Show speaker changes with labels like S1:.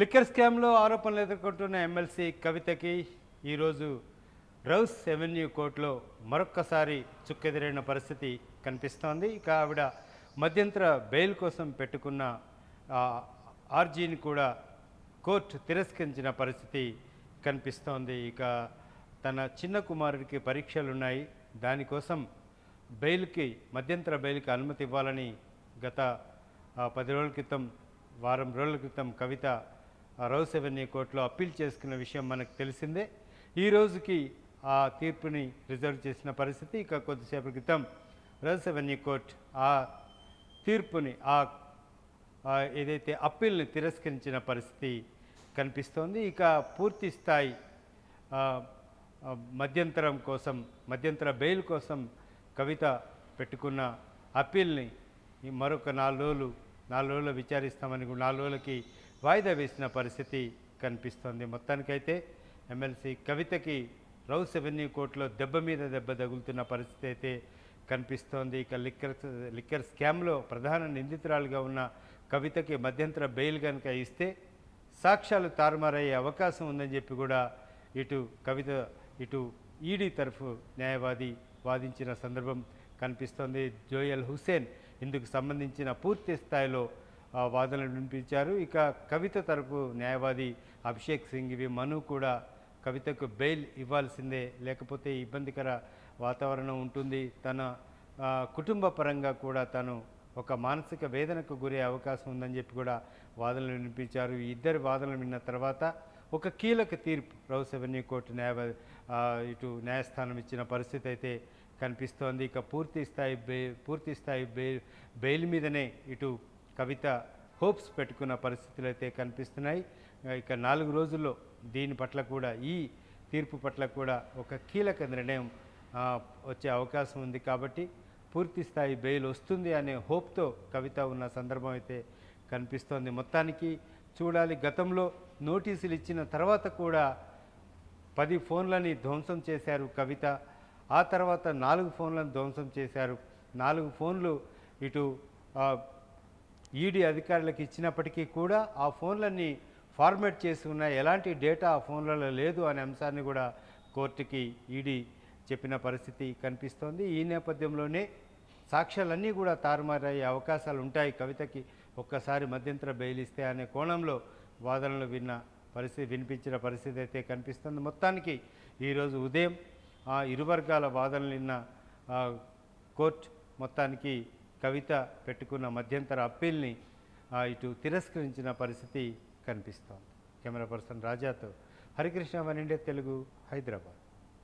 S1: Liquor స్కామ్లో ఆరోపణలు ఎదుర్కొంటున్న ఎమ్మెల్సీ కవితకి ఈరోజు రౌస్ ఎవెన్యూ కోర్టులో మరొక్కసారి చుక్కెదిరైన పరిస్థితి కనిపిస్తోంది. ఇక ఆవిడ మధ్యంతర బెయిల్ కోసం పెట్టుకున్న ఆర్జీని కూడా కోర్టు తిరస్కరించిన పరిస్థితి కనిపిస్తోంది. ఇక తన చిన్న కుమారుడికి పరీక్షలు ఉన్నాయి దానికోసం బెయిల్కి మధ్యంతర బెయిల్కి అనుమతి ఇవ్వాలని గత పది రోజుల క్రితం వారం రోజుల క్రితం కవిత రౌస్ ఎవెన్యూ కోర్టులో అప్పీల్ చేసుకున్న విషయం మనకు తెలిసిందే. ఈ రోజుకి ఆ తీర్పుని రిజర్వ్ చేసిన పరిస్థితి ఇక కొద్దిసేపు క్రితం రౌస్ ఎవెన్యూ కోర్ట్ ఆ తీర్పుని ఆ ఏదైతే అప్పీల్ని తిరస్కరించిన పరిస్థితి కనిపిస్తోంది. ఇక పూర్తి స్థాయి మధ్యంతరం కోసం మధ్యంతర బెయిల్ కోసం కవిత పెట్టుకున్న అప్పీల్ని మరొక నాలుగు రోజులు నాలుగు రోజులు విచారిస్తామని నాలుగు రోజులకి వాయిదా వేసిన పరిస్థితి కనిపిస్తోంది. మొత్తానికైతే ఎమ్మెల్సీ కవితకి రౌస్ ఎవెన్యూ కోర్టులో దెబ్బ మీద దెబ్బ తగులుతున్న పరిస్థితి అయితే కనిపిస్తోంది. ఇక లిక్కర్ లిక్కర్ స్కామ్లో ప్రధాన నిందితురాలుగా ఉన్న కవితకి మధ్యంతర బెయిల్ కనుక ఇస్తే సాక్ష్యాలు తారుమారయ్యే అవకాశం ఉందని చెప్పి కూడా ఇటు కవిత ఇటు ఈడీ తరఫు న్యాయవాది వాదించిన సందర్భం కనిపిస్తోంది. జోయల్ హుసేన్ ఇందుకు సంబంధించిన పూర్తి స్థాయిలో వాదనలు వినిపించారు. ఇక కవిత తరపు న్యాయవాది అభిషేక్ సింగ్ ఇవి మను కూడా కవితకు బెయిల్ ఇవ్వాల్సిందే. లేకపోతే ఇబ్బందికర వాతావరణం ఉంటుంది. తన కుటుంబ పరంగా కూడా తను ఒక మానసిక వేదనకు గురే అవకాశం ఉందని చెప్పి కూడా వాదనలు వినిపించారు. ఈ ఇద్దరి వాదనలు విన్న తర్వాత ఒక కీలక తీర్పు రౌస్ అవెన్యూ కోర్టు న్యాయవాది ఇటు న్యాయస్థానం ఇచ్చిన పరిస్థితి అయితే కనిపిస్తోంది. ఇక పూర్తి స్థాయి బే పూర్తి స్థాయి బెయిల్ బెయిల్ మీదనే ఇటు కవిత హోప్స్ పెట్టుకున్న పరిస్థితులు అయితే కనిపిస్తున్నాయి ఇక నాలుగు రోజుల్లో దీని పట్ల కూడా ఈ తీర్పు పట్ల కూడా ఒక కీలక నిర్ణయం వచ్చే అవకాశం ఉంది కాబట్టి పూర్తి స్థాయి బెయిల్ వస్తుంది అనే హోప్తో కవిత ఉన్న సందర్భం అయితే కనిపిస్తోంది. మొత్తానికి చూడాలి గతంలో నోటీసులు ఇచ్చిన తర్వాత కూడా పది ఫోన్లని ధ్వంసం చేశారు కవిత. ఆ తర్వాత నాలుగు ఫోన్లను ధ్వంసం చేశారు. నాలుగు ఫోన్లు ఇటు ఈడీ అధికారులకు ఇచ్చినప్పటికీ కూడా ఆ ఫోన్లన్నీ ఫార్మేట్ చేసి ఉన్నాయి. ఎలాంటి డేటా ఆ ఫోన్లలో లేదు అనే అంశాన్ని కూడా కోర్టుకి ఈడీ చెప్పిన పరిస్థితి కనిపిస్తోంది. ఈ నేపథ్యంలోనే సాక్ష్యాలన్నీ కూడా తారుమారయ్యే అవకాశాలు ఉంటాయి. కవితకి ఒక్కసారి మధ్యంతర బెయిల్ ఇస్తే అనే కోణంలో వాదనలు విన్న పరిస్థితి వినిపించిన పరిస్థితి అయితే కనిపిస్తుంది. మొత్తానికి ఈరోజు ఉదయం ఆ ఇరు వర్గాల వాదనలు విన్న కోర్టు మొత్తానికి కవిత పెట్టుకున్న మధ్యంతర అప్పీల్ని ఇటు తిరస్కరించిన పరిస్థితి కనిపిస్తోంది. కెమెరా పర్సన్ రాజాతో హరికృష్ణ వన్ ఇండియా తెలుగు హైదరాబాద్.